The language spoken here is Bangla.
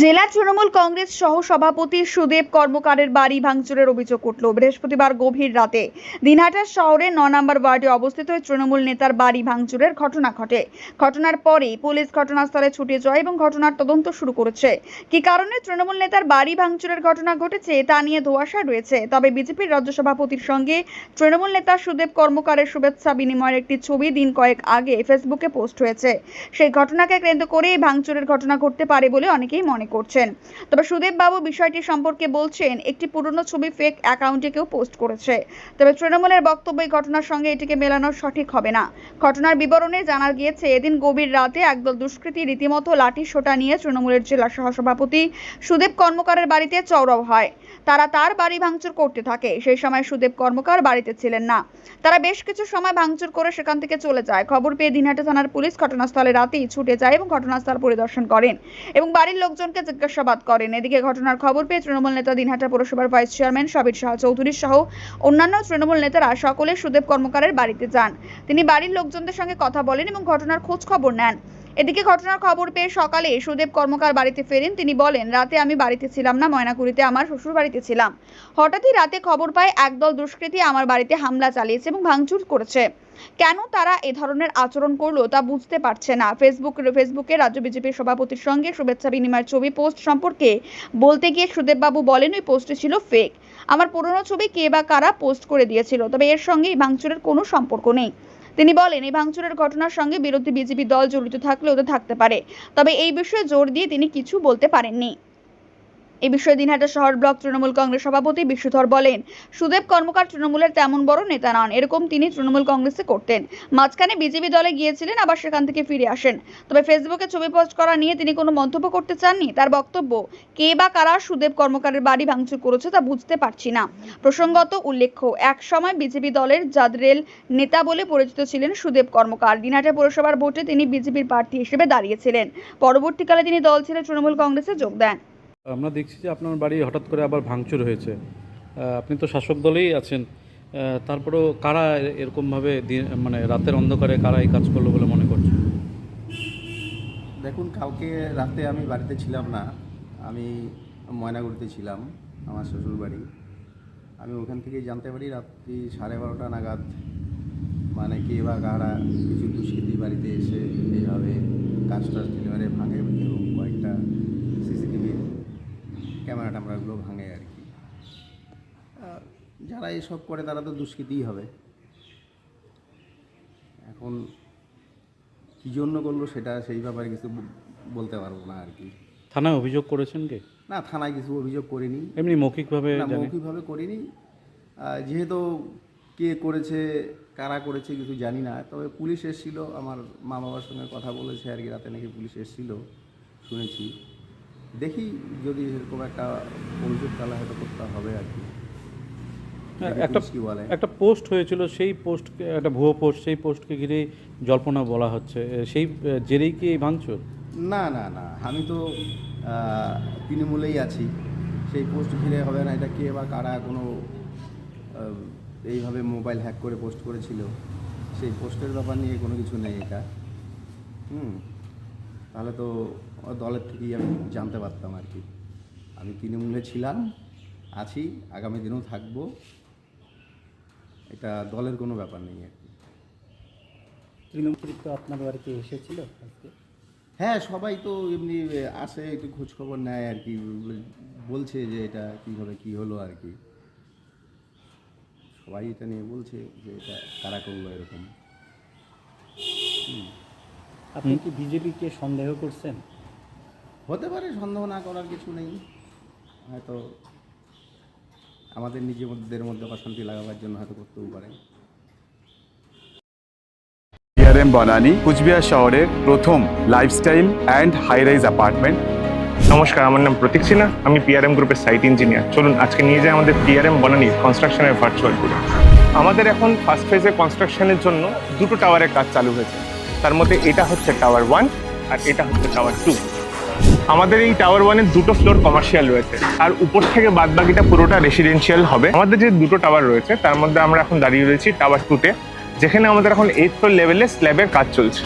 জেলা তৃণমূল কংগ্রেস সহ সভাপতি সুদেব কর্মকারের বাড়ি ভাঙচুরের অভিযোগ উঠল। বৃহস্পতিবার গভীর রাতে দিনহাটা শহরের ন নম্বর ওয়ার্ডে অবস্থিত তৃণমূল নেতার বাড়ি ভাঙচুরের ঘটনা ঘটে। ঘটনার পরেই পুলিশ ঘটনাস্থলে ছুটে যায় এবং ঘটনার তদন্ত শুরু করেছে। কী কারণে তৃণমূল নেতার বাড়ি ভাঙচুরের ঘটনা ঘটেছে তা নিয়ে ধোঁয়াশা রয়েছে। তবে বিজেপির রাজ্য সভাপতির সঙ্গে তৃণমূল নেতা সুদেব কর্মকারের শুভেচ্ছা বিনিময়ের একটি ছবি দিন কয়েক আগে ফেসবুকে পোস্ট হয়েছে। সেই ঘটনাকে কেন্দ্র করে ভাঙচুরের ঘটনা ঘটতে পারে বলে অনেকেই মনে করছেন। তবে সুদেব বাবু বিষয়টি সম্পর্কে বলছেন, একটি পুরনো ছবি ফেক অ্যাকাউন্টে কেউ পোস্ট করেছে। তবে তৃণমূলের বক্তব্য এই ঘটনার সঙ্গে এটিকে মেলানো সঠিক হবে না। ঘটনার বিবরণে জানা গিয়েছে, এদিন গভীর রাতে একদল দুষ্কৃতী রীতিমতো লাঠি সোটা নিয়ে তৃণমূলের জেলা সহসভাপতি সুদেব কর্মকারের বাড়িতে চড়াও হয়। তারা তার বাড়ি ভাঙচুর করতে থাকে। সেই সময় সুদেব কর্মকার বাড়িতে ছিলেন না। তারা বেশ কিছু সময় ভাঙচুর করে সেখান থেকে চলে যায়। খবর পেয়ে দিনহাটা থানার পুলিশ ঘটনাস্থলে রাতেই ছুটে যায় এবং ঘটনাস্থল পরিদর্শন করেন এবং বাড়ির লোকজনকে জিজ্ঞাসাবাদ করেন। এদিকে ঘটনার খবর পেয়ে তৃণমূল নেতা দিনহাটা পৌরসভার ভাইস চেয়ারম্যান সাবির শাহ চৌধুরী সহ অন্যান্য তৃণমূল নেতারা সকলে সুদেব কর্মকারের বাড়িতে যান। তিনি বাড়ির লোকজনদের সঙ্গে কথা বলেন এবং ঘটনার খোঁজ খবর নেন। এদিকে ঘটনার খবর পেয়ে সকালে সুদেব কর্মকার বাড়িতে ফেরেন। তিনি বলেন, রাতে আমি বাড়িতে ছিলাম না ময়নাকুড়িতে আমার শ্বশুর বাড়িতে ছিলাম। হঠাৎই রাতে খবর পায়, একদল দুষ্কৃতী আমার বাড়িতে হামলা চালিয়েছে এবং ভাঙচুর করেছে। কেন তারা এ ধরনের আচরণ করল তা বুঝতে পারছে না। ফেসবুক ফেসবুকে রাজ্য বিজেপির সভাপতির সঙ্গে শুভেচ্ছা বিনিময়ের ছবি পোস্ট সম্পর্কে বলতে গিয়ে সুদেববাবু বলেন, ওই পোস্টটি ছিল ফেক আমার পুরনো ছবি কে বা কারা পোস্ট করে দিয়েছিল? তবে এর সঙ্গে ভাঙচুরের কোনো সম্পর্ক নেই। তিনি বলেন, এই ভাঙচুরের ঘটনার সঙ্গে বিরোধী বিজেপি দল জড়িত থাকলেও তো থাকতে পারে। তবে এই বিষয়ে জোর দিয়ে তিনি কিছু বলতে পারেননি। এ বিষয়ে দিনহাটা শহর ব্লক তৃণমূল কংগ্রেস সভাপতি বিশ্বধর বলেন, সুদেব কর্মকার তৃণমূলের তেমন বড় নেতা নন, এরকম তিনি তৃণমূল কংগ্রেসে করতেন। মাঝখানে বিজেপি দলে গিয়েছিলেন, আবার সেখান থেকে ফিরে আসেন। তবে ফেসবুকে ছবি পোস্ট করা নিয়ে তিনি কোনো মন্তব্য করতে চাননি। তার বক্তব্য, কে বা কারা সুদেব কর্মকারের বাড়ি ভাঙচুর করেছে তা বুঝতে পারছি না। প্রসঙ্গত উল্লেখ্য, এক সময় বিজেপি দলের জাদরেল নেতা বলে পরিচিত ছিলেন সুদেব কর্মকার। দিনহাটা পৌরসভার ভোটে তিনি বিজেপির প্রার্থী হিসেবে দাঁড়িয়েছিলেন। পরবর্তীকালে তিনি দল ছেড়ে তৃণমূল কংগ্রেসে যোগ দেন। আমরা দেখছি যে আপনার বাড়ি হঠাৎ করে আবার ভাঙচুর হয়েছে। আপনি তো শাসক দলেই আছেন। তারপরেও কারা এরকমভাবে মানে রাতের অন্ধকারে কারা এই কাজ করল বলে মনে করছে দেখুন, কালকে রাতে আমি বাড়িতে ছিলাম না। আমি ময়নাগুড়িতে ছিলাম, আমার শ্বশুর বাড়ি আমি ওখান থেকে জানতে পারি রাত্রি সাড়ে বারোটা নাগাদ মানে কে বা কারা কিছু দুষ্কৃতী বাড়িতে এসে এইভাবে কাজ টাজ ডেলিভারি ভাঙে এবং কয়েকটা ক্যামেরা ট্যামেরাগুলো ভাঙে আর কি। যারা এসব করে তারা তো দুষ্কৃতিই হবে। এখন কী জন্য করল সেটা সেই ব্যাপারে কিছু বলতে পারব না আর কি। থানায় অভিযোগ করেছেন কি? না থানায় কিছু অভিযোগ করিনি। এমনি মৌখিকভাবে না মৌখিকভাবে করিনি। যেহেতু কে করেছে কারা করেছে কিছু জানি না। তবে পুলিশ এসেছিল আমার মা বাবার সঙ্গে কথা বলেছে আর কি রাতে নাকি পুলিশ এসেছিল শুনেছি। দেখি যদি এরকম একটা অভিযোগ তাহলে হয়তো করতে হবে আর কি। হ্যাঁ, একটা পুলিশ কি বলে। একটা পোস্ট হয়েছিল সেই পোস্ট একটা ভুয়ো পোস্ট সেই পোস্টকে ঘিরে জল্পনা বলা হচ্ছে। সেই জেরেই কি ভাঙচুর? না না না আমি তো তৃণমূলেই আছি। সেই পোস্ট ঘিরে হবে না এটা কে বা কারা কোনো এইভাবে মোবাইল হ্যাক করে পোস্ট করেছিল। সেই পোস্টের ব্যাপার নিয়ে কোনো কিছু নেই এটা। হুম। তাহলে তো দলের থেকেই আমি জানতে পারতাম আর কি। আমি তৃণমূলে ছিলাম আছি আগামী দিনেও থাকব। এটা দলের কোনো ব্যাপার নেই আর কি। তৃণমূল তো আপনার বাড়িতে এসেছিল আজকে? হ্যাঁ সবাই তো এমনি আসে একটু খোঁজখবর নেয় আর কি বলছে যে এটা কীভাবে কি হলো আর কি। সবাই এটা নিয়ে বলছে যে এটা কারা করল এরকম। আপনি কি বিজেপিকে সন্দেহ করছেন? হতে পারে সন্দেহ না করার কিছু নেই। হয়তো আমাদের নিজেদের মধ্যে অশান্তি লাগাবার জন্য হয়তো করতেও পারে। ডিআরএম বনানী কুচবিহার শহরের প্রথম lifestyle and high rise apartment নমস্কার আমার নাম প্রতীক সিনহা আমি পিআরএম গ্রুপের সাইট ইঞ্জিনিয়ার চলুন আজকে নিয়ে যাই আমাদের পিআরএম বনানি কনস্ট্রাকশনের ভার্চুয়াল ট্যুরে আমাদের এখন ফার্স্ট ফেজে কনস্ট্রাকশনের জন্য দুটো টাওয়ারের কাজ চালু হয়েছে। তার মধ্যে এটা হচ্ছে টাওয়ার ওয়ান আর এটা হচ্ছে টাওয়ার টু আমাদের এই টাওয়ার ওয়ানের দুটো ফ্লোর কমার্শিয়াল রয়েছে। আর উপর থেকে বাদ বাকিটা পুরোটা রেসিডেন্সিয়াল হবে। আমাদের যে দুটো টাওয়ার রয়েছে, তার মধ্যে আমরা এখন দাঁড়িয়ে রয়েছি টাওয়ার টুতে যেখানে আমাদের এখন এইট ফ্লোর লেভেলে স্ল্যাবের কাজ চলছে।